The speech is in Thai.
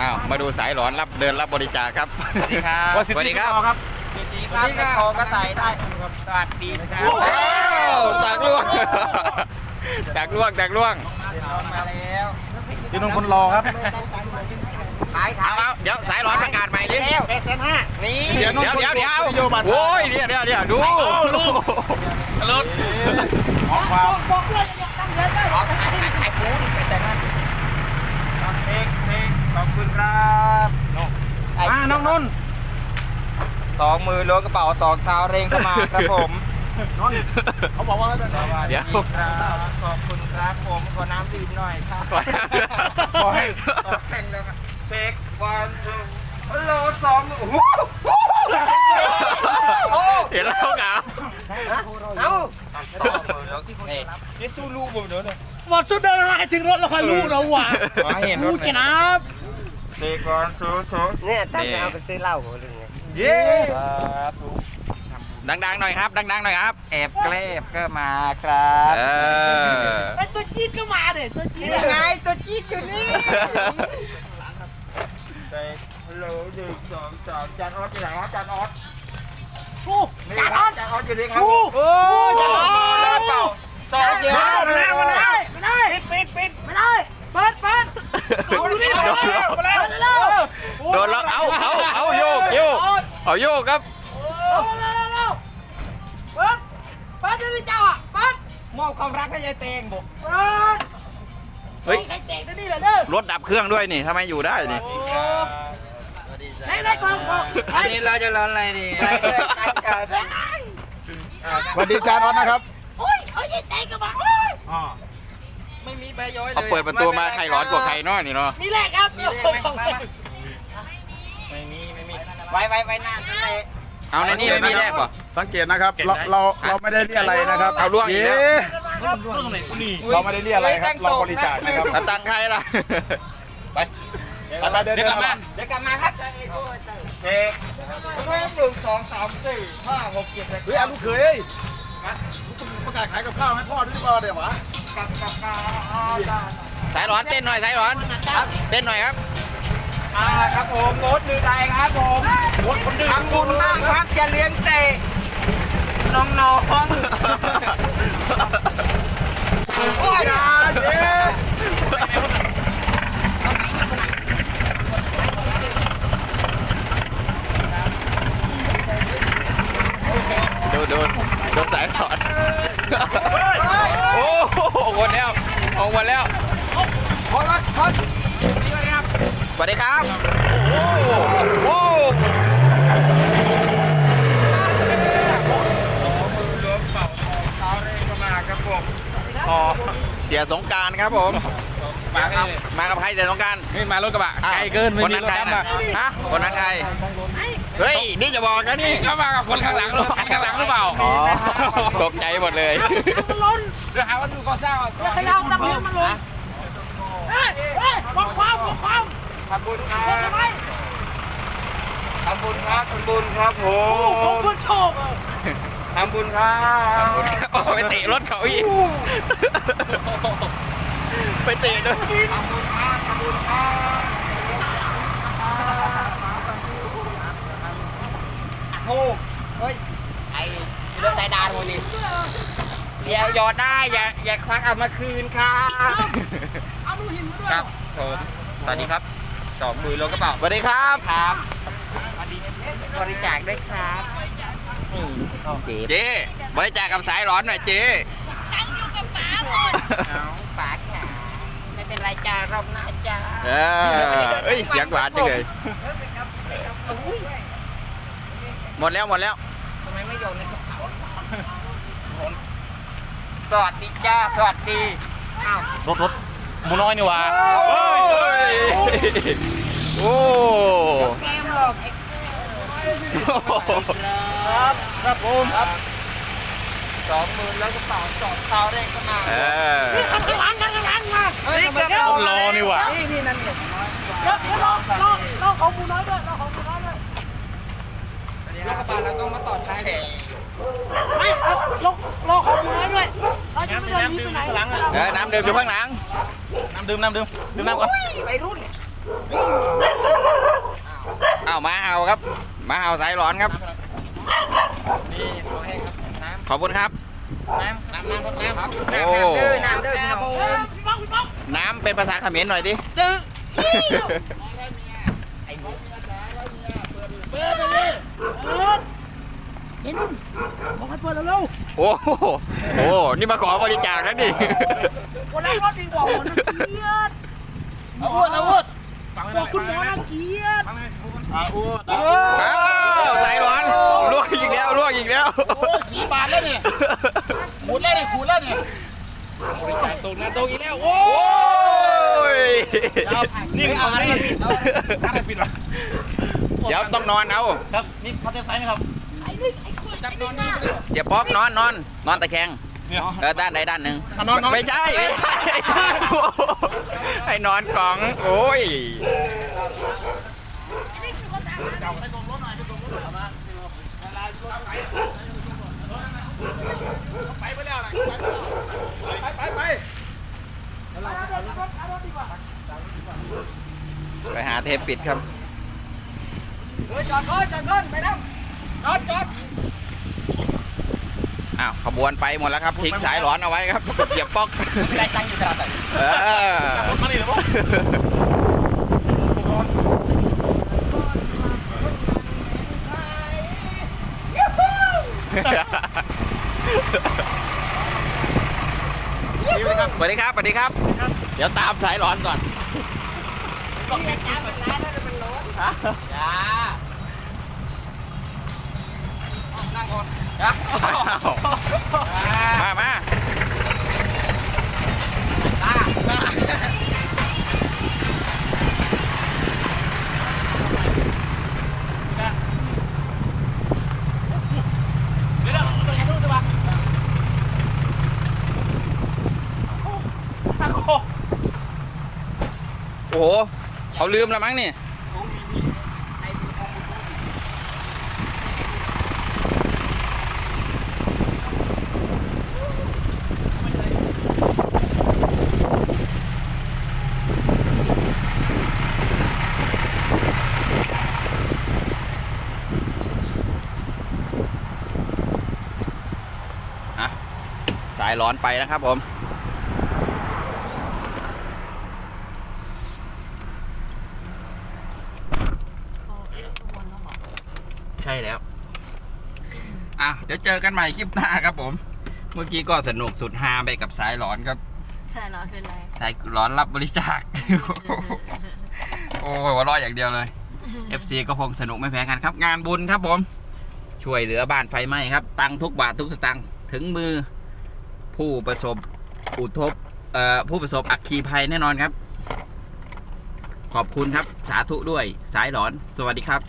อ้าวมาดูสายหลอนรับเดินรับบริจาคครับสวัสดีครับสวัสดีครับครับสวัสดีครับแม่คอก็ใส่ได้สวัสดีครับว้าวตากล่วงตากล่วงตากล่วงมาแล้วพี่นุ่นคนรอครับขายเอาเอาเดี๋ยวสายหลอนประกาศใหม่ดิแล้วแปดแสนห้านี่เดี๋ยวเดี๋ยวเดี๋ยวเดี๋ยวโอ้ยเดี๋ยวเดี๋ยวเดี๋ยวดูรถออกความ ขอขายขายขายปูนแปดแสนห้าเพลงเพลงขอบคุณครับ อ่า น้องนุ่นสองมือล้วงกระเป๋าสองเท้าเร่งเข้ามาครับผมเขาบอกว่าจะสวัสดีครับขอบคุณครับผมขอน้ำดื่มหน่อยครับขอให้ขอแข่งแล้วครับเช็ควันทูฮัลโหลสองโอ้โหโอ้เห็นแล้วเหงาเอ้าต่อมือแล้วนี่นี่สู้ลูกผมเดี๋ยวเนี่ยบอกสุดเดินมาถึงรถแล้วค่อยรู้เราว่ะขอเห็นรรู้ถแกนับเช็ควันทูทูเนี่ยตั้งใจเอาไปซื้อเหล้าหรือไงเย้ดังๆหน่อยครับ ดังๆหน่อยครับ แอบแกล้บก็มาครับเออไอ้ตัวจี๊ดก็มาเด็ตัวจี๊ดนี่ไงตัวจี๊ดอยู่นี่เช็คฮัลโหลหนึ่งสองสามจานออสอยู่ไหนครับจานออสกูนี่จานคอรัอบนจานออสอยู่นี่ครับกูโอ้ยจานออสเปล่าสองเดียวไม่ได้ไม่ได้ไม่ได้ปิดปิดไม่ได้เปิดเปิดเอาดูนี่โดนมาแล้วมาแล้วโดนล็อกเอาเอาเอาโยกโยกเอาโยกครับเอาเร็วเร็วเร็วเปิดเปิดดูดิเจ้าอะเปิดมอบความรักให้ยายเตงบอกเปิดเฮ้ยใครแจกนี่แหละเด้อรถดับเครื่องด้วยนี่ทำไมอยู่ได้นี่ไหนไหนกล่องกล่องอันนี้เราจะร้อนอะไรดีอะไรกันกันสวัสดีจานออสนะครับโอ้ยโอ้ยแตกกันมาโอ้ยไม่มีใบย้อยเลยเขาเปิดประตูมาใครร้อนกว่าใครเน้อยนี่เนาะมีแรกครับมีเลขไหมมามาไม่มี ไม่มีไว้ไว้ไว้หน้าทะเลเอาในนี่ไม่มีแรกป่ะ สังเกตนะครับเราเราเราไม่ได้เรียอะไรนะครับเอาล่วงอีกเย้แล้วเราไม่ได้เรียอะไรครับเราบริจาคนะครับ แล้วตังค์ใครล่ะ ไป ไปเดินเดินมา เดี๋ยวกลับมาครับเช็คเริ่มหนึ่งสองสามสี่ห้าหกเจ็ดแปดเฮ้ยอาลูกเคยเอ้ยประกาศขายกับข้าวให้พ่อด้วยบ่เดี๋ยววะกลับกลับมาสายร้อนเต้นหน่อยสายร้อน เต้นหน่อยครับ อ่าครับผมโน้ตมือใดครับผม ทำบุญมากครับจะเลี้ยงเตะน้องๆโอ้ยเย้ดูดูดูสายร้อนโอ้โหหมดแล้วออกหมดแล้วคนละคนสวัสดีครับ โอ้โห เท้าเร่งก็มาครับผมขอเสียสงกรารครับผม มาครับมากับใครเสียสงกรารนี่มารถกระบะอ้าวไกลเกินไม่คนมีนั้นรถใครดำน่ะอะฮะคนนั้นใครเฮ้ยนี่จะบอกนะนี่ก็มากับคนข้างหลังรถคันข้างหลังหรือเปล่าอ๋อตกใจหมดเลยมันล้นเดี๋ยวหาว่าดูก่อสร้างอะอย่าขยับตับเลี้ยงมันล้นเฮ้ยเฮ้ยบอกความบอกความทำบุญครับอกบ ทำไมทำบุญครับทำบุญครับผผมมคุณโชคทำบุญครับโอ้ไปเตะรถเขาอีก ไปเตะด้วยทำบุญครับทำบุญครับโอ้เฮ้ยไอ้เรื่องไดดานวันนี้อย่าหยอดได้อย่าอย่าควักเอามาคืนครับเอาดูหินมาด้วยครับผมสวัสดีครับสองมือลงกระเป๋าสวัสดีครับ ครับ บริจาคด้วยครับเจ๊บริจาคกับสายร้อนหน่อยเจ๊ตังอยู่กับป๋าหมดเอาปากขาไม่เป็นไรจ้ารอบหน้าจ้าเออเอ้ยเสียงหวานจังเลยหมดแล้วหมดแล้วทำไมไม่โยนในกระเป๋าสวัสดีจ้าสวัสดีอ้าวรถรถหมูน้อยนี่หว่าโอ้ยโอ้แกมหลอกไอ้ ครับครับผมสองหมื่นแล้วกระเป๋าสองเท้าได้ก็มาเออข้างหลังข้างหลังมาเฮ้ยเดี๋ยวคนรอนี่หว่านี่นี่นั่นเนี่ยเดี๋ยวเดี๋ยวรอรอรอของหมูน้อยด้วยรอของหมูน้อยด้วยแล้วกระเป๋าเราต้องมาต่อท้ายแถวไม่รอรอของหมูน้อยด้วยเราจะไม่เดินหนีไปไหนหลังอะเออน้ำดื่มอยู่ข้างหลังน้ำดื่มน้ำดื่มดื่มน้ำก่อนวัยรุ่นอ้าวมาเอาครับ มาเอาสายร้อนครับ นี่ขอให้ครับ น้ำขอบคุณครับน้ำ น้ำน้ำน้ำครับโอ้ น้ำเด้อน้ำเด้อพี่น้องพี่ป้องพี่ป้องน้ำเป็นภาษาเขมรหน่อยดิ ตื้อเปิดเลยเปิดเห็นบอกให้เปิดเร็วโอ้โหโอ้นี่มาขอบริจาคแล้วดิๆคนแรกรถดีกว่าคนน่าเกลียดอาวุธอาวุธบอกคุณหมอน่าเกลียดอาอ้วน อ้าวสายร้อนลวกอีกแล้วลวกอีกแล้วสีบาทแล้วเนี่ยขูดแล้วเนี่ยขูดแล้วเนี่ยตรงนะตรงอีกแล้วโอ้โอ้ยนี่คืออะไรอะไรปิดวะเดี๋ยวต้องนอนเอาครับนี่พัดเส้นไฟไหมครับจับนอนนี่เสียป๊อกนอนนอนนอนตะแคงเนี่ยเออด้านใดด้านหนึ่งนอนนอนไม่ใช่ไม่ใช่ให้นอนกล่องโอ้ย ไปหาเทปปิดครับเฮ้ยจอดก่อนจอดก่อนไปน้ำจอดจอดอ้าวขบวนไปหมดแล้วครับทิ้งสายร้อนเอาไว้ครับเสียป๊อกไม่ได้ตังค์อยู่ตลาดไหนเออมาดิเหรอสวั สดีครับสวัสดีครับสวัสดีครับ เดี๋ยวตามสายร้อนก่อนนี่จ้ามันร้านแล้วมันร้อนจ้านั่งก่อนจ้ามามา เดี๋ยวไปดูสิวะ โอ้โห เขาลืมแล้วมั้งนี่อะสายร้อนไปนะครับผม ใช่แล้ว อะ เดี๋ยวเจอกันใหม่คลิปหน้าครับผม เมื่อกี้ก็สนุกสุดฮาไปกับสายหลอนครับ ใช่เหรอเป็นไร สายหลอนรับบริจาค โอ้ยหัวเร้ออย่างเดียวเลย FC ก็คงสนุกไม่แพ้กันครับ งานบุญครับผม ช่วยเหลือบ้านไฟไหม้ครับ ตังค์ทุกบาททุกสตังค์ถึงมือผู้ประสบอุทกเอ่อผู้ประสบอัคคีภัยแน่นอนครับ ขอบคุณครับสาธุด้วยสายหลอน สวัสดีครับ